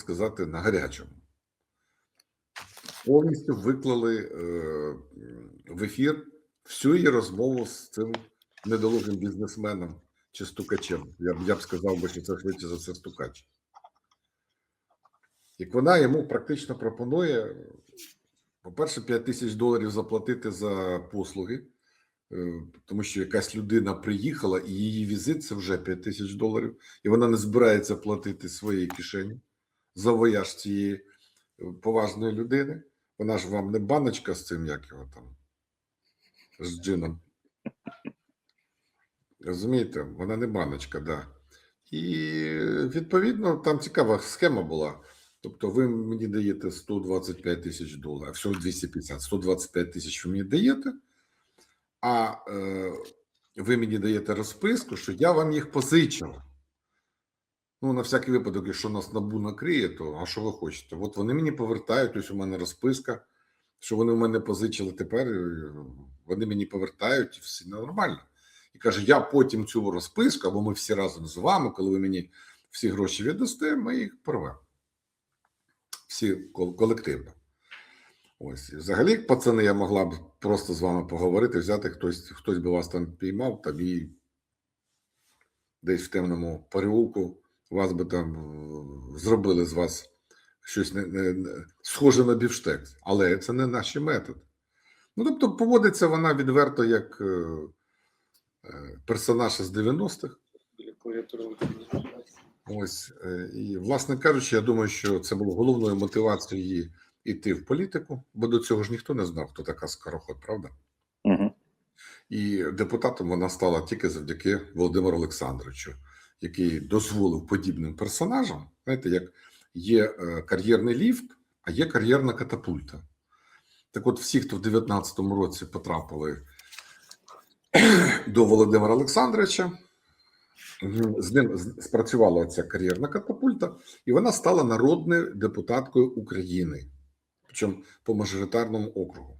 сказати, на гарячому. Повністю виклали е, в ефір всю її розмову з цим недолугим бізнесменом чи стукачем. Я я б сказав би, що це швидше за все стукач. Як вона йому практично пропонує, по-перше, 5 тисяч доларів заплатити за послуги, е, тому що якась людина приїхала, і її візит це вже 5 тисяч доларів, і вона не збирається платити своєї кишені за вояж цієї е, поважної людини. Вона ж вам не баночка з цим, як його там, з джином. Розумієте, вона не баночка, да. І відповідно там цікава схема була. Тобто, ви мені даєте 125 тисяч доларів, всього 250, 125 тисяч ви мені даєте, а е, ви мені даєте розписку, що я вам їх позичив. Ну, на всякий випадок, якщо нас набу накриє, то а що ви хочете? От вони мені повертають, ось у мене розписка, що вони в мене позичили тепер, е, вони мені повертають, і все нормально. І каже: я потім цю розписку, або ми всі разом з вами, коли ви мені всі гроші віддасте, ми їх порвемо. Всі колективно. Ось. І Взагалі, пацани, я могла б просто з вами поговорити, взяти хтось, хтось би вас там піймав, там і десь в темному переулку вас би там е, зробили з вас щось не, не, не схоже на бівштекс, але це не наш метод. Ну, тобто, поводиться вона відверто як е, е, персонаж з 90-х. Ось е, і, власне кажучи, я думаю, що це було головною мотивацією її йти в політику, бо до цього ж ніхто не знав, хто така скороход, правда? Угу. І депутатом вона стала тільки завдяки Володимиру Олександровичу, який дозволив подібним персонажам, знаєте, як є е, кар'єрний ліфт, а є кар'єрна катапульта. Так от, всі, хто в 19-му році потрапили до Володимира Олександровича, з ним спрацювала ця кар'єрна катапульта, і вона стала народною депутаткою України, причому по мажоритарному округу.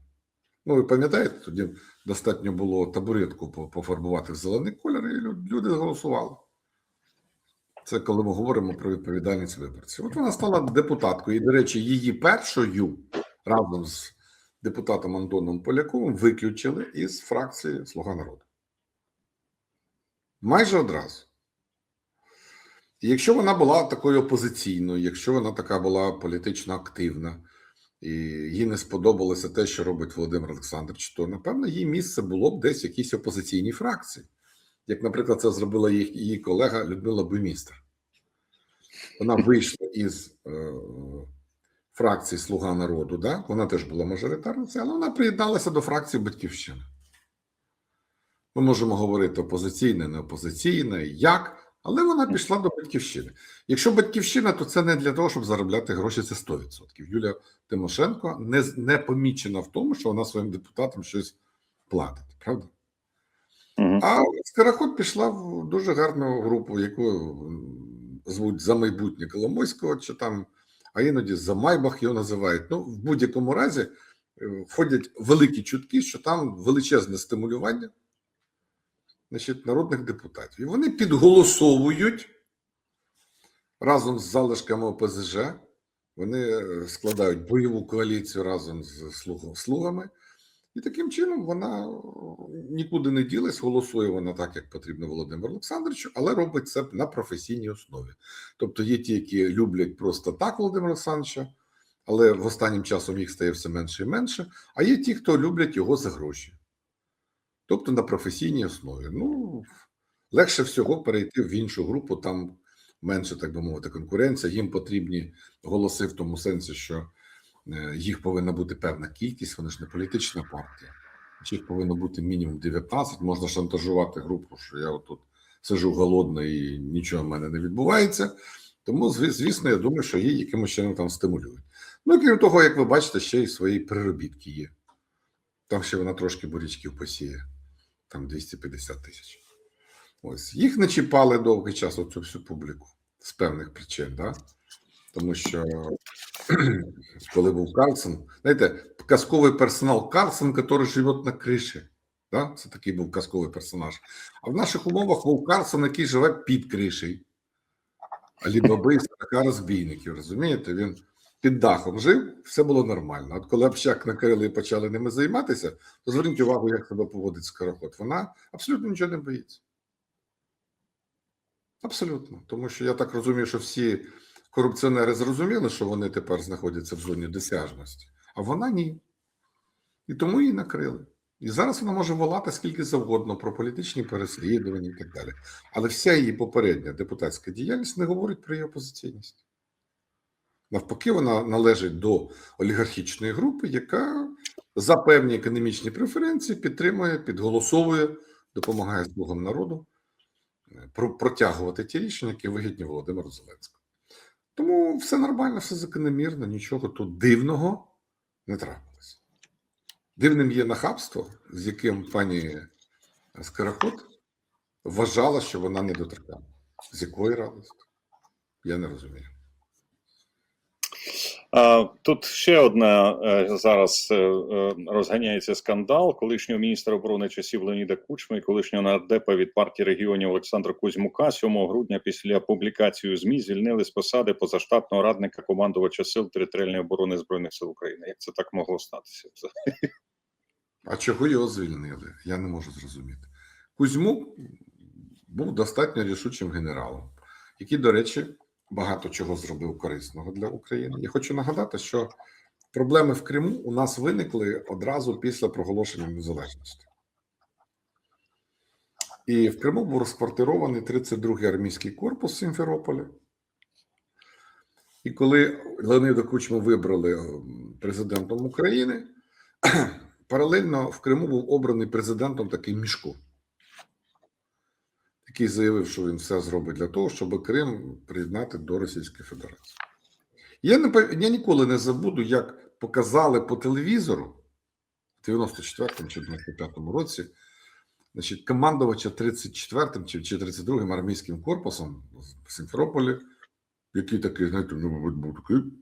Ну, ви пам'ятаєте, тоді достатньо було табуретку пофарбувати в зелений колір, і люди голосували. Це коли ми говоримо про відповідальність виборців. От вона стала депутаткою, і, до речі, її першою разом з депутатом Антоном Поляковим виключили із фракції Слуга народу. Майже одразу. І якщо вона була такою опозиційною, якщо вона така була політично активна, і їй не сподобалося те, що робить Володимир Олександрович, то напевно її місце було б десь в якійсь опозиційній фракції, як, наприклад, це зробила її, її колега Людмила Буймістер. Вона вийшла із е, фракції Слуга народу, да? вона теж була мажоритарницею, але вона приєдналася до фракції Батьківщини. Ми можемо говорити опозиційне, не опозиційне, як, але вона пішла до батьківщини. Якщо батьківщина, то це не для того, щоб заробляти гроші, це 100%. Юлія Тимошенко не, не помічена в тому, що вона своїм депутатам щось платить, правда? Угу. А Скороход пішла в дуже гарну групу, яку звуть за майбутнє Коломойського, чи там, а іноді за Майбах його називають. Ну, в будь-якому разі е, входять великі чутки, що там величезне стимулювання значить, народних депутатів. І вони підголосовують разом з залишками ОПЗЖ. Вони е, складають бойову коаліцію разом з слуг- слугами. І таким чином вона е, нікуди не ділась, голосує вона так, як потрібно Володимиру Олександровичу, але робить це на професійній основі. Тобто є ті, які люблять просто так Володимира Олександровича, але в останнім часом їх стає все менше і менше. А є ті, хто люблять його за гроші. Тобто на професійній основі. Ну, легше всього перейти в іншу групу, там менше, так би мовити, конкуренція. Їм потрібні голоси в тому сенсі, що їх повинна бути певна кількість, вони ж не політична партія. Їх повинно бути мінімум 19, можна шантажувати групу, що я отут сижу голодний і нічого в мене не відбувається. Тому, звісно, я думаю, що її якимось чином там стимулюють. Ну, крім того, як ви бачите, ще й свої приробітки є. Там ще вона трошки бурячків посіє, там 250 тисяч. Ось їх не чіпали довгий час, оцю всю публіку з певних причин, да? тому що коли був Карлсон, знаєте, казковий персонал Карлсон, який живе на криші. Да? Це такий був казковий персонаж. А в наших умовах був Карлсон, який живе під кришею. алі баби і 40 розбійників. Розумієте? Він під дахом жив, все було нормально. От коли общак накрили і почали ними займатися, то зверніть увагу, як себе поводить скороход. Вона абсолютно нічого не боїться. Абсолютно. Тому що я так розумію, що всі корупціонери зрозуміли, що вони тепер знаходяться в зоні досяжності, а вона ні. І тому її накрили. І зараз вона може волати скільки завгодно про політичні переслідування і так далі. Але вся її попередня депутатська діяльність не говорить про її опозиційність. Навпаки, вона належить до олігархічної групи, яка за певні економічні преференції підтримує, підголосовує, допомагає слугам народу е, протягувати ті рішення, які вигідні Володимиру Зеленському. Тому все нормально, все закономірно, нічого тут дивного не трапилося. Дивним є нахабство, з яким пані Скороход вважала, що вона не дотрапляла. З якої радості? Я не розумію. Тут ще одна е, зараз е, е, розганяється скандал. Колишнього міністра оборони часів Леоніда Кучми і колишнього нардепа від партії регіонів Олександра Кузьмука 7 грудня після публікації ЗМІ звільнили з посади позаштатного радника командувача сил територіальної оборони збройних сил України. Як це так могло статися? А чого його звільнили? Я не можу зрозуміти. Кузьмук був достатньо рішучим генералом, який, до речі, багато чого зробив корисного для України. Я хочу нагадати, що проблеми в Криму у нас виникли одразу після проголошення незалежності. І в Криму був розквартирований 32-й армійський корпус в Сімферополі. І коли Леонида Кучму вибрали ем, президентом України, паралельно в Криму був обраний президентом такий Мішко, який заявив, що він все зробить для того, щоб Крим приєднати до Російської Федерації. Я, не, я ніколи не забуду, як показали по телевізору в 94-му чи 95-му році значить, командувача 34-м чи, чи 32-м армійським корпусом в Сімферополі, який такий, знаєте, ну, був такий.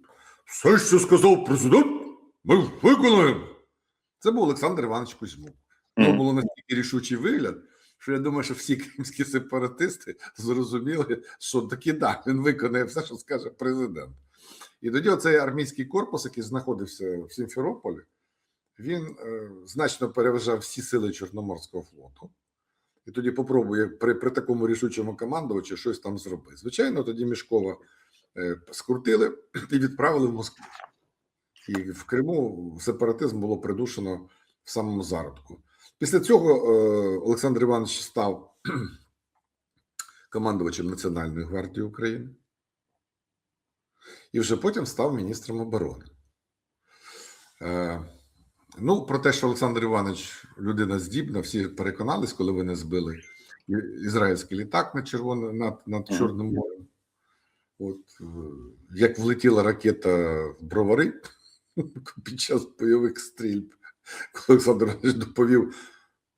Все, що сказав президент, ми виконаємо. Це був Олександр Іванович Кузьмук. Мгм. було настільки рішучий вигляд, що я думаю, що всі кримські сепаратисти зрозуміли, що таки да, він виконає все, що скаже президент. І тоді оцей армійський корпус, який знаходився в Сімферополі, він е, значно переважав всі сили Чорноморського флоту. І тоді попробує при, при такому рішучому командувачі щось там зробити. Звичайно, тоді Мішкова е, скрутили і відправили в Москву. І в Криму сепаратизм було придушено в самому зародку. Після цього е, Олександр Іванович став командувачем Національної гвардії України і вже потім став міністром оборони. Е, ну, про те, що Олександр Іванович людина здібна, всі переконались, коли вони збили ізраїльський літак над, Червоним, над, над Чорним морем. От, е, як влетіла ракета в бровари під час бойових стрільб, Олександр доповів,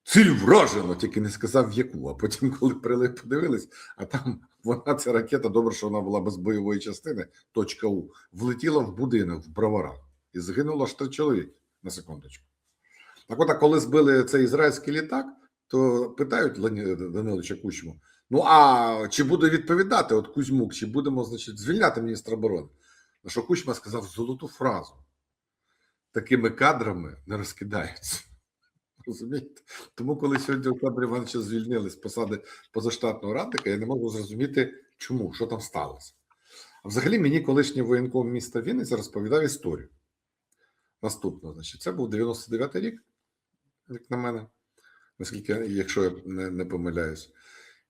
ціль вражено, тільки не сказав яку. А потім, коли прили подивились, а там вона, ця ракета, добре, що вона була без бойової частини, точка У, влетіла в будинок в броварах і загинуло аж три чоловіки на секундочку. Так от, коли збили цей ізраїльський літак, то питають Даниловича Кучму: ну а чи буде відповідати от Кузьмук, чи будемо, значить, звільняти міністра оборони? На що Кучма сказав золоту фразу: такими кадрами не розкидаються. Розумієте? Тому, коли сьогодні Олександра Івановича звільнили з посади позаштатного радника, я не можу зрозуміти, чому, що там сталося. А взагалі мені колишній воєнком міста Вінниця розповідав історію. Наступно, значить, це був 99-й рік, як на мене, наскільки, якщо я не, не помиляюсь.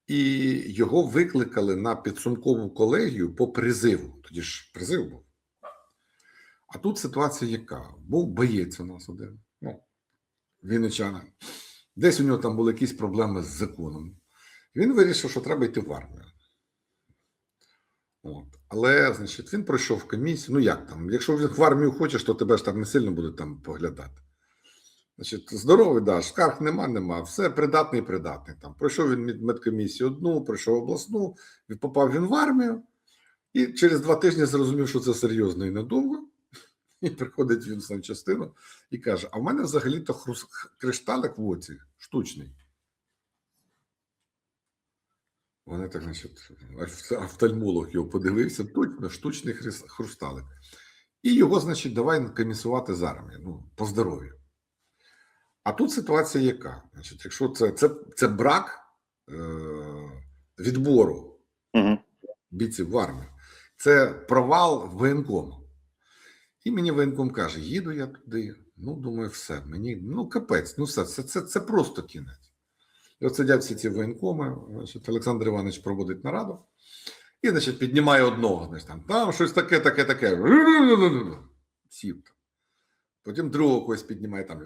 І його викликали на підсумкову колегію по призиву. Тоді ж призив був. А тут ситуація яка? Був боєць у нас один, ну, вінничанин. Десь у нього там були якісь проблеми з законом. Він вирішив, що треба йти в армію. От. Але, значить, він пройшов комісію. Ну як там? Якщо в армію хочеш, то тебе ж там не сильно будуть там поглядати. Значить, здоровий, да, скарг нема, нема. Все придатний, придатний. Там пройшов він медкомісію одну, пройшов обласну, попав він в армію, і через два тижні зрозумів, що це серйозно і надовго. І приходить він в санчастину і каже: А в мене взагалі-то хрус... кришталик в оці штучний. Вони так, значить, офтальмолог його подивився, точно штучний хрис- хрусталик. І його, значить, давай комісувати з армії, ну, по здоров'ю. А тут ситуація яка? Значить, якщо це, це, це брак е, відбору Угу. бійців в армію, це провал воєнкому. І мені воєнком каже: їду я туди. Ну, думаю, все, мені ну капець, ну все, це, це, це просто кінець. І от сидять всі ці воєнкоми, значить, Олександр Іванович проводить нараду і, значить, піднімає одного, значить, там, там щось таке, таке, таке. Сів там. Потім другого когось піднімає там.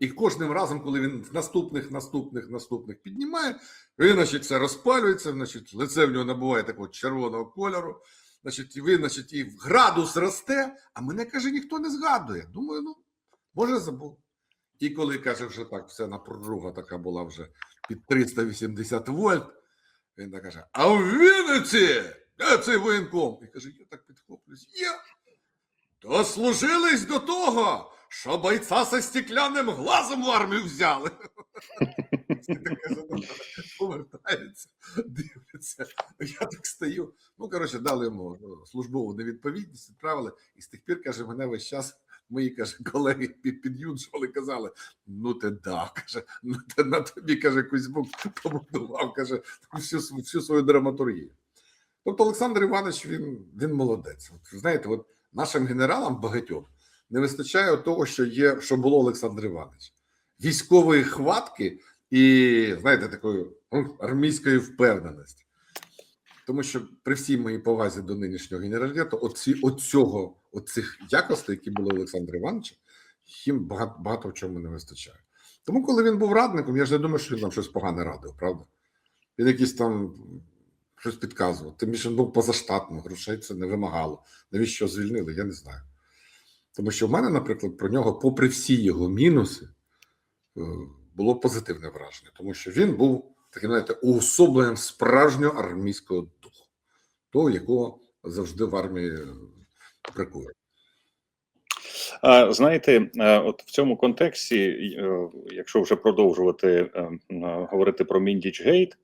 І кожним разом, коли він наступних, наступних, наступних піднімає, він, значить, це розпалюється, значить, лице в нього набуває такого червоного кольору. Значить, він, значить, і градус росте, а мене каже, ніхто не згадує. Думаю, ну, може, забув. І коли каже, вже так, все напруга така була вже під 380 вольт, він так каже: А в Вінниці, де цей воєнком? І каже, я так підхоплююсь. Я дослужились до того, що бойця со стеклянним глазом в армію взяли. Повертаються, дивляться. Я так стою. Ну, коротше, дали йому ну, службову невідповідність, відправили. І з тих пір, каже, мене весь час мої каже, колеги під, під'юджували, казали: ну ти да, каже, ну ти на тобі каже, Кузьмук побудував, каже, всю, всю свою драматургію. Тобто Олександр Іванович він, він молодець. От, знаєте, от нашим генералам багатьом не вистачає того, що є, що було Олександр Іванович. Військової хватки і, знаєте, такої ну, армійської впевненості. Тому що при всій моїй повазі до нинішнього генералітету, оці, оцього, оцих якостей, які були Олександра Івановича, їм багато, багато в чому не вистачає. Тому, коли він був радником, я ж не думаю, що він нам щось погане радив, правда? Він якийсь там щось підказував. Тим більше він був позаштатним, грошей це не вимагало. Навіщо звільнили, я не знаю. Тому що в мене, наприклад, про нього, попри всі його мінуси, е, було позитивне враження, тому що він був таким, знаєте, уособленням справжнього армійського того, якого завжди в армії е, бракує. Знаєте, е, от в цьому контексті, е, якщо вже продовжувати говорити про Міндіч Гейт,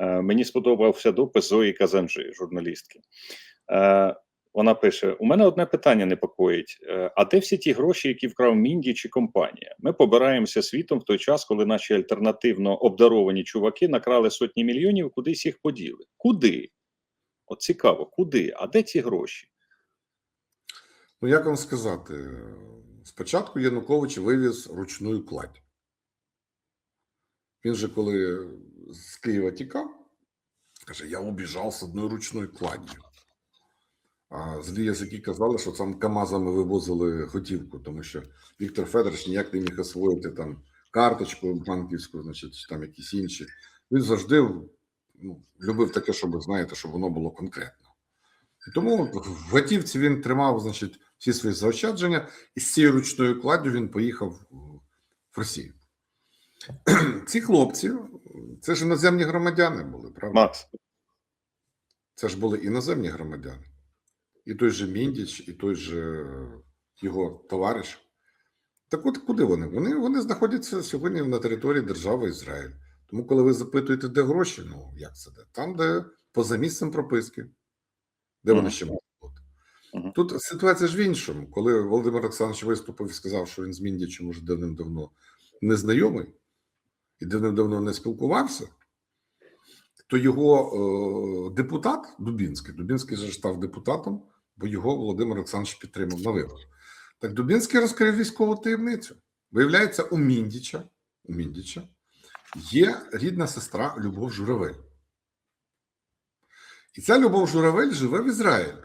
мені сподобався допис Зої Казанжи, журналістки. Вона пише: У мене одне питання непокоїть: а де всі ті гроші, які вкрав Міндіч і компанія? Ми побираємося світом в той час, коли наші альтернативно обдаровані чуваки накрали сотні мільйонів, кудись їх поділи. Куди? От цікаво, куди? А де ці гроші? Ну, як вам сказати, спочатку Янукович вивіз ручну кладь. Він же, коли з Києва тікав, каже: я убіжав з одною ручною кладдю. А злі язики казали, що там КАМАЗами вивозили готівку, тому що Віктор Федорович ніяк не міг освоїти там карточку банківську, значить, чи там якісь інші. Він завжди ну, любив таке, щоб знаєте, щоб воно було конкретно. І тому в готівці він тримав, значить, всі свої заощадження, і з цією ручною кладдю він поїхав в Росію. Ці хлопці, це ж іноземні громадяни були, правда? Макс. Це ж були іноземні громадяни. І той же Міндіч, і той же його товариш. Так от куди вони? Вони, вони знаходяться сьогодні на території держави Ізраїль. Тому, коли ви запитуєте, де гроші, ну як це де? Там, де поза місцем прописки, де вони ще можуть бути. Тут ситуація ж в іншому. Коли Володимир Олександрович виступив і сказав, що він з Міндічем уже давним-давно не знайомий і давним-давно не спілкувався, то його е, депутат Дубінський, Дубінський же став депутатом, бо його Володимир Олександрович підтримав на виборах. Так Дубінський розкрив військову таємницю. Виявляється, у Міндіча, у Міндіча є рідна сестра Любов Журавель. І ця Любов Журавель живе в Ізраїлі.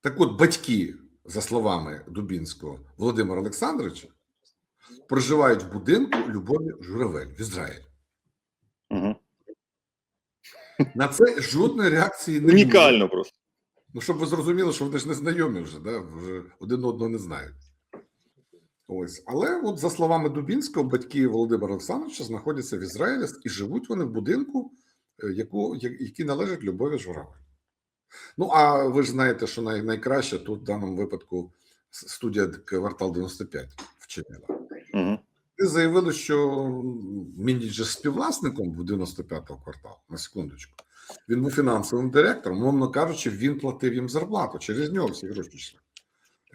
Так от батьки, за словами Дубінського Володимира Олександровича, проживають в будинку Любові Журавель в Ізраїлі. Угу. На це жодної реакції не було. Унікально просто. Ну, щоб ви зрозуміли, що вони ж не знайомі вже, да? вже один одного не знають. Ось. Але, от, за словами Дубінського, батьки Володимира Олександровича знаходяться в Ізраїлі і живуть вони в будинку, е, яку, який належить Любові Журавель. Ну, а ви ж знаєте, що най, найкраще тут в даному випадку студія «Квартал 95 вчинила. Угу. Вони заявили, що же співвласником 95-го кварталу, на секундочку. Він був фінансовим директором, умовно кажучи, він платив їм зарплату. Через нього всі гроші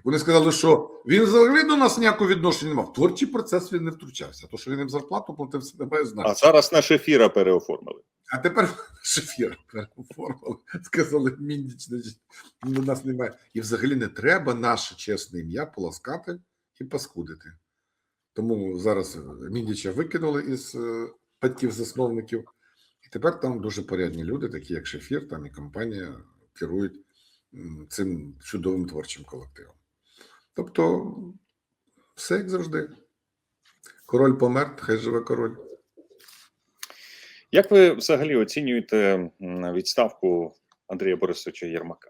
вони сказали, що він взагалі до нас ніякого відношення не мав. Творчий процес він не втручався. То, що він їм зарплату платив, це не має А зараз на шефіра переоформили. А тепер шефір переформили. Сказали, Міндіч, значить, до нас немає. І взагалі не треба наше чесне ім'я поласкати і паскудити. Тому зараз Міндіча викинули із е, батьків-засновників, і тепер там дуже порядні люди, такі як Шефір, там і компанія керують цим чудовим творчим колективом. Тобто, все як завжди. Король помер, хай живе король. Як ви взагалі оцінюєте відставку Андрія Борисовича Єрмака?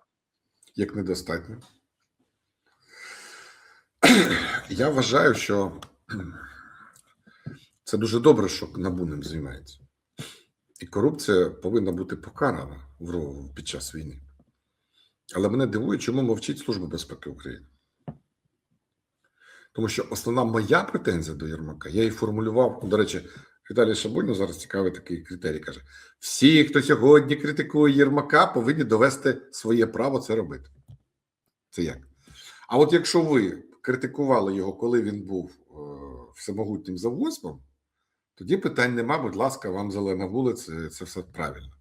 як недостатньо. Я вважаю, що це дуже добре, що НАБУ ним займається. І корупція повинна бути покарана в під час війни. Але мене дивує, чому мовчить Служба безпеки України. Тому що основна моя претензія до Єрмака, я її формулював. До речі, Віталій Шабунін зараз цікавий такий критерій каже: всі, хто сьогодні критикує Єрмака, повинні довести своє право це робити. Це як? А от якщо ви критикували його, коли він був е, всемогутнім завгоспом, тоді питань нема, будь ласка, вам зелена вулиця, це все правильно.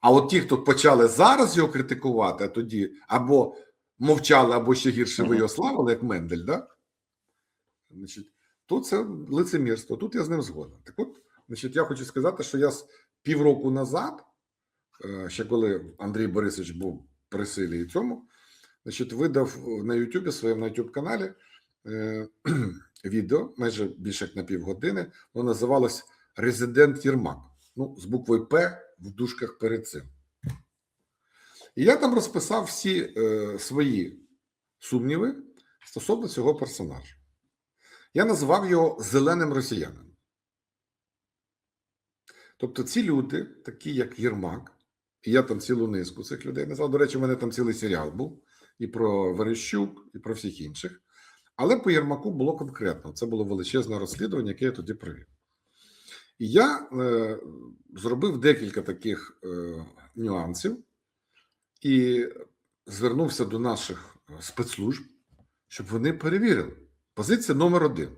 А от ті, хто почали зараз його критикувати, а тоді або мовчали, або ще гірше ви його славили, як Мендель, да? Значить, то це лицемірство, тут я з ним згоден. Так от, значить, я хочу сказати, що я з півроку назад, е, ще коли Андрій Борисович був при силі і цьому, значить, видав на Ютубі своєму на YouTube каналі е, відео, майже більше як на півгодини, воно називалось Резидент Єрмак. Ну, з буквою П в дужках перед цим. І я там розписав всі е, свої сумніви стосовно цього персонажа. Я назвав його зеленим росіянином. Тобто ці люди, такі як Єрмак, і я там цілу низку цих людей назвав. До речі, у мене там цілий серіал був і про Верещук, і про всіх інших. Але по Єрмаку було конкретно. Це було величезне розслідування, яке я тоді провів. І я е, зробив декілька таких е, нюансів і звернувся до наших е, спецслужб, щоб вони перевірили. Позиція номер один: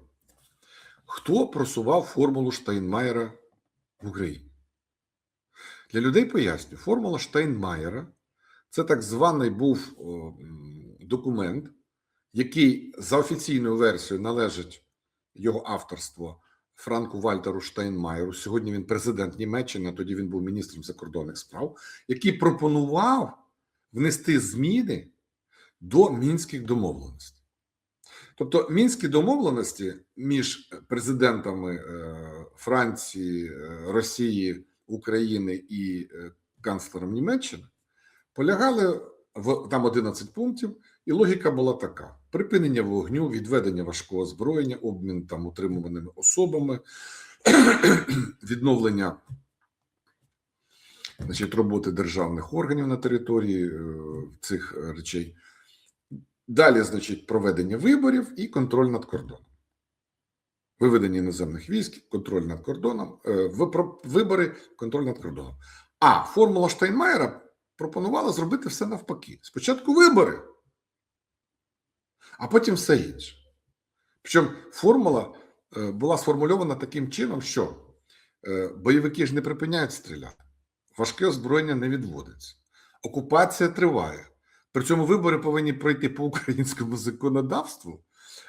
хто просував формулу Штайнмаєра в Україні? Для людей поясню, формула Штайнмаєра це так званий був документ, який за офіційною версією належить його авторство Франку Вальтеру Штайнмаєру. Сьогодні він президент Німеччини, а тоді він був міністром закордонних справ, який пропонував внести зміни до мінських домовленостей. Тобто мінські домовленості між президентами е, Франції, е, Росії, України і е, канцлером Німеччини полягали в там 11 пунктів, і логіка була така: припинення вогню, відведення важкого озброєння, обмін там утримуваними особами, відновлення значить, роботи державних органів на території цих речей. Далі, значить, проведення виборів і контроль над кордоном. Виведення іноземних військ, контроль над кордоном, е, вибори, контроль над кордоном. А формула Штайнмаєра пропонувала зробити все навпаки. Спочатку вибори, а потім все інше. Причому формула е, була сформульована таким чином, що е, бойовики ж не припиняють стріляти, важке озброєння не відводиться, окупація триває. При цьому вибори повинні пройти по українському законодавству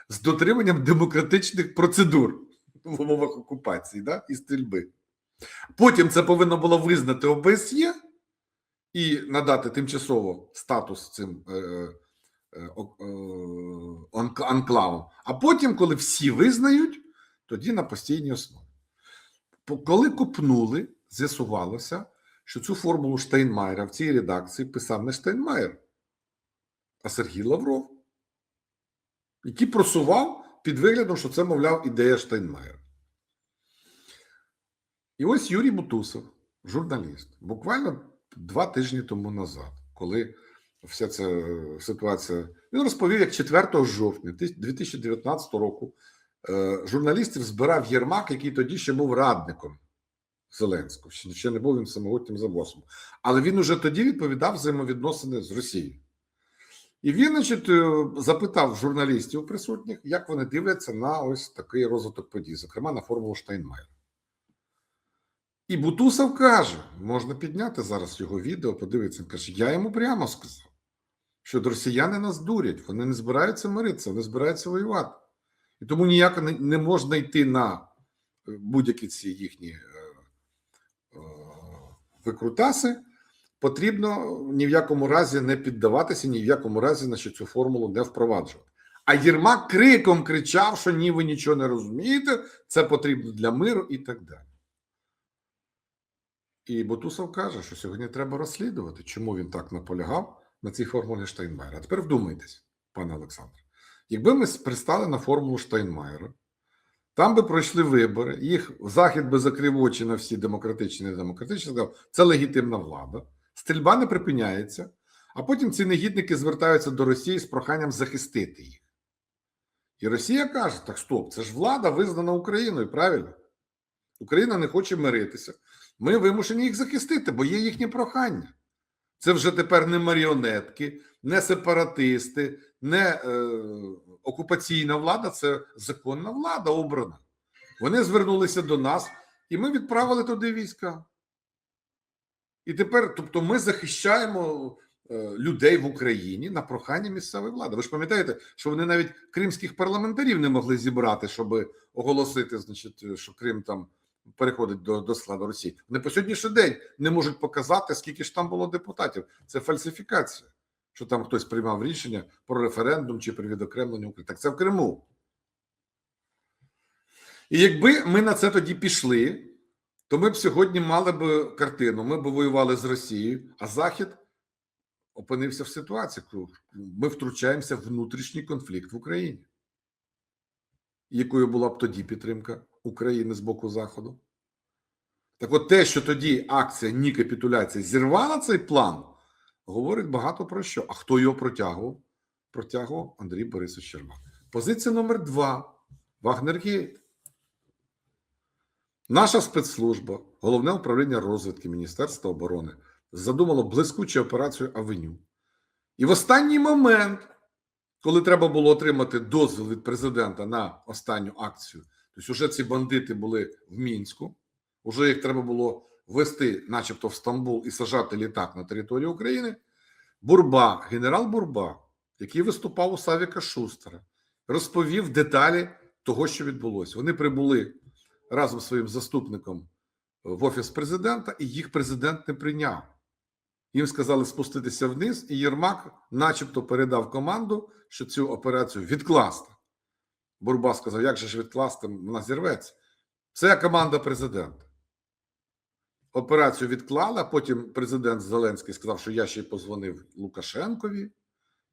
з дотриманням демократичних процедур в умовах окупації да, і стрільби. Потім це повинно було визнати ОБСЄ і надати тимчасово статус цим е, е, е, анклавам. А потім, коли всі визнають, тоді на постійній основі. Коли купнули, з'ясувалося, що цю формулу Штайнмаєра в цій редакції писав не Штайнмаєр, а Сергій Лавров, який просував під виглядом, що це, мовляв, ідея Штайнмаєра. І ось Юрій Бутусов, журналіст, буквально два тижні тому назад, коли вся ця ситуація, він розповів, як 4 жовтня 2019 року е, журналістів збирав Єрмак, який тоді ще був радником Зеленського. Ще не був він самогутнім завосом. Але він уже тоді відповідав взаємовідносини з Росією. І він, значить, е, запитав журналістів присутніх, як вони дивляться на ось такий розвиток подій, зокрема на формулу Штайнмайера. І Бутусов каже: можна підняти зараз його відео, подивитися. Він каже: я йому прямо сказав, що росіяни нас дурять, вони не збираються миритися, вони збираються воювати. І тому ніяк не, можна йти на е, будь-які ці їхні е, викрутаси. Потрібно ні в якому разі не піддаватися, ні в якому разі значить, цю формулу не впроваджувати. А Єрмак криком кричав, що ні, ви нічого не розумієте, це потрібно для миру і так далі. І Бутусов каже, що сьогодні треба розслідувати, чому він так наполягав на цій формулі Штайнмайера. А тепер вдумайтесь, пане Олександре. Якби ми пристали на формулу Штайнмайера, там би пройшли вибори, їх Захід би закрив очі на всі демократичні і недемократичні, сказав, це легітимна влада, стрільба не припиняється, а потім ці негідники звертаються до Росії з проханням захистити їх. І Росія каже: так стоп, це ж влада визнана Україною, правильно? Україна не хоче миритися. Ми вимушені їх захистити, бо є їхнє прохання. Це вже тепер не маріонетки, не сепаратисти, не е, окупаційна влада, це законна влада обрана. Вони звернулися до нас, і ми відправили туди війська. І тепер, тобто, ми захищаємо е, людей в Україні на прохання місцевої влади. Ви ж пам'ятаєте, що вони навіть кримських парламентарів не могли зібрати, щоб оголосити, значить, що Крим там переходить до, до складу Росії. Вони по сьогоднішній день не можуть показати, скільки ж там було депутатів. Це фальсифікація, що там хтось приймав рішення про референдум чи про відокремлення України. Так це в Криму. І якби ми на це тоді пішли, то ми б сьогодні мали б картину. Ми б воювали з Росією, а Захід опинився в ситуації, коли ми втручаємося в внутрішній конфлікт в Україні. Якою була б тоді підтримка України з боку Заходу? Так от те, що тоді акція ні капітуляції зірвала цей план, говорить багато про що. А хто його протягував? Протягував Андрій Борисович Щербак. Позиція номер два. Вагнергейт. Наша спецслужба, головне управління розвідки Міністерства оборони задумало блискучу операцію Авеню. І в останній момент, коли треба було отримати дозвіл від президента на останню акцію, тобто вже ці бандити були в Мінську, вже їх треба було вести, начебто, в Стамбул і сажати літак на територію України. Бурба, генерал Бурба, який виступав у Савіка Шустера, розповів деталі того, що відбулося. Вони прибули разом з своїм заступником в офіс президента, і їх президент не прийняв. Їм сказали спуститися вниз, і Єрмак, начебто, передав команду, що цю операцію відкласти. Бурба сказав: як же ж відкласти, вона зірветься. Це команда президента. Операцію відклали, а потім президент Зеленський сказав, що я ще й позвонив Лукашенкові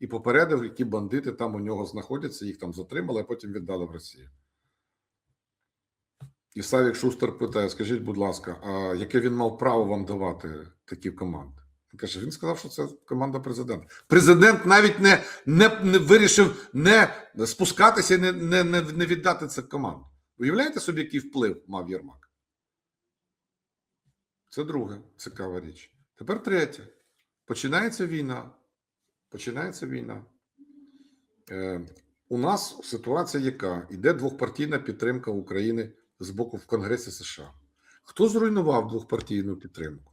і попередив, які бандити там у нього знаходяться, їх там затримали, а потім віддали в Росію. І Савік Шустер питає: скажіть, будь ласка, а яке він мав право вам давати такі команди? Він каже: він сказав, що це команда президента. Президент навіть не, не, не вирішив не спускатися і не, не, не, віддати це команду. Уявляєте собі, який вплив мав Єрмак? Це друга цікава річ. Тепер третє. Починається війна. Починається війна. Е, у нас ситуація яка? Іде двохпартійна підтримка України з боку в Конгресі США. Хто зруйнував двохпартійну підтримку?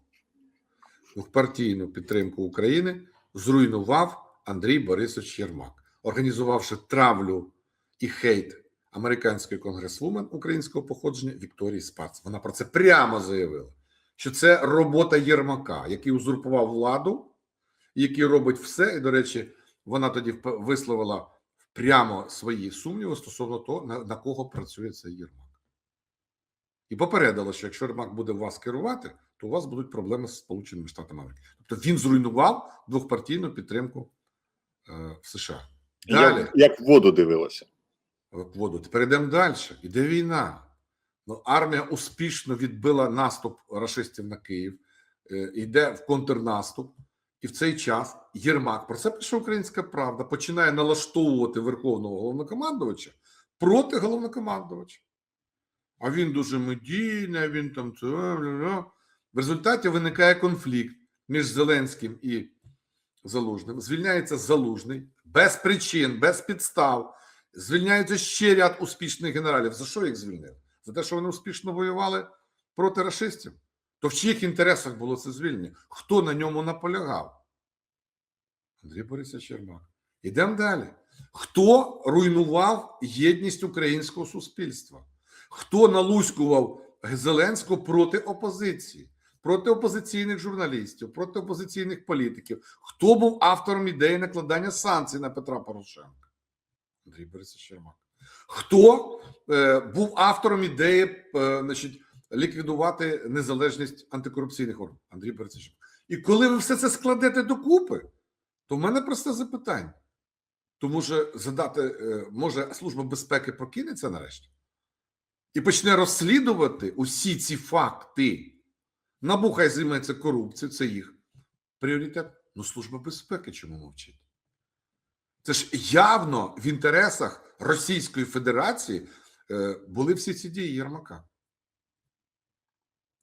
Двохпартійну підтримку України зруйнував Андрій Борисович Єрмак, організувавши травлю і хейт американської конгресвумен українського походження Вікторії Спац. Вона про це прямо заявила, що це робота Єрмака, який узурпував владу, який робить все. І, до речі, вона тоді висловила прямо свої сумніви стосовно того, на кого працює цей Єрмак. І попередила, що якщо Єрмак буде вас керувати, то у вас будуть проблеми з Сполученими Штатами Америки. Тобто він зруйнував двохпартійну підтримку е, в США. Далі Як, як воду дивилася. в воду. Тепер йдемо далі. Іде війна. Ну, армія успішно відбила наступ рашистів на Київ, е, йде в контрнаступ, і в цей час Єрмак, про це пише Українська Правда, починає налаштовувати верховного головнокомандувача проти головнокомандувача. А він дуже медійний, а він там це. В результаті виникає конфлікт між Зеленським і Залужним. Звільняється Залужний без причин, без підстав. Звільняється ще ряд успішних генералів. За що їх звільнили? За те, що вони успішно воювали проти расистів. То в чиїх інтересах було це звільнення? Хто на ньому наполягав? Андрій Борисович Чермак. Ідемо далі. Хто руйнував єдність українського суспільства? Хто налузькував Зеленського проти опозиції, проти опозиційних журналістів, проти опозиційних політиків? Хто був автором ідеї накладання санкцій на Петра Порошенка? Андрій Борисович Чермак. Хто е, був автором ідеї е, значить, ліквідувати незалежність антикорупційних органів? Андрій Борисович. І коли ви все це складете докупи, то в мене просте запитання. Тому що задати, е, може, Служба безпеки прокинеться нарешті і почне розслідувати усі ці факти. Набу хай займеться корупцією, це їх пріоритет. Ну, Служба безпеки чому мовчить? Це ж явно в інтересах Російської Федерації е, були всі ці дії Єрмака.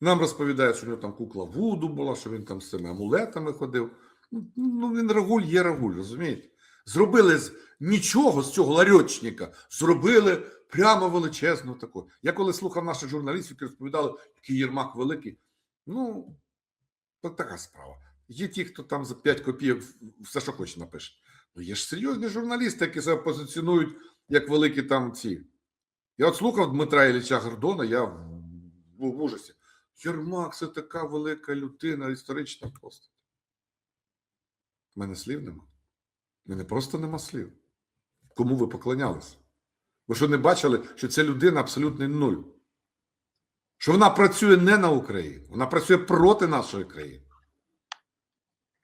Нам розповідають, що у нього там кукла Вуду була, що він там з цими амулетами ходив. Ну, Ну, він рагуль є рагуль, розумієте? Зробили з нічого з цього ларьочника, зробили прямо величезну таку. Я коли слухав наших журналістів, які розповідали, який Єрмак великий. Ну, то така справа. Є ті, хто там за 5 копійок все, що хоче, напише. Ну, є ж серйозні журналісти, які себе позиціонують як великі там ці. Я от слухав Дмитра Ілліча Гордона, я був в ужасі. Єрмак це така велика людина, історична постать. У мене слів нема. У мене просто нема слів. Кому ви поклонялися? Ви що не бачили, що ця людина абсолютний нуль? Що вона працює не на Україну, вона працює проти нашої країни.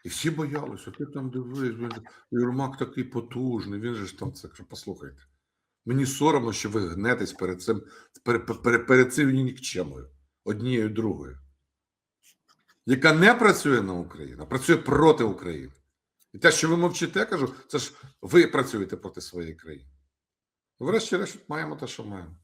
І всі боялися, ти там дивись, він, Єрмак такий потужний, він же ж там це. Послухайте. Мені соромно, що ви гнетесь перед цим, перед, перед, перед цим нікчемою, однією другою, яка не працює на Україну, а працює проти України. І те, що ви мовчите, кажу, це ж ви працюєте проти своєї країни. Врешті-решт маємо те, що маємо.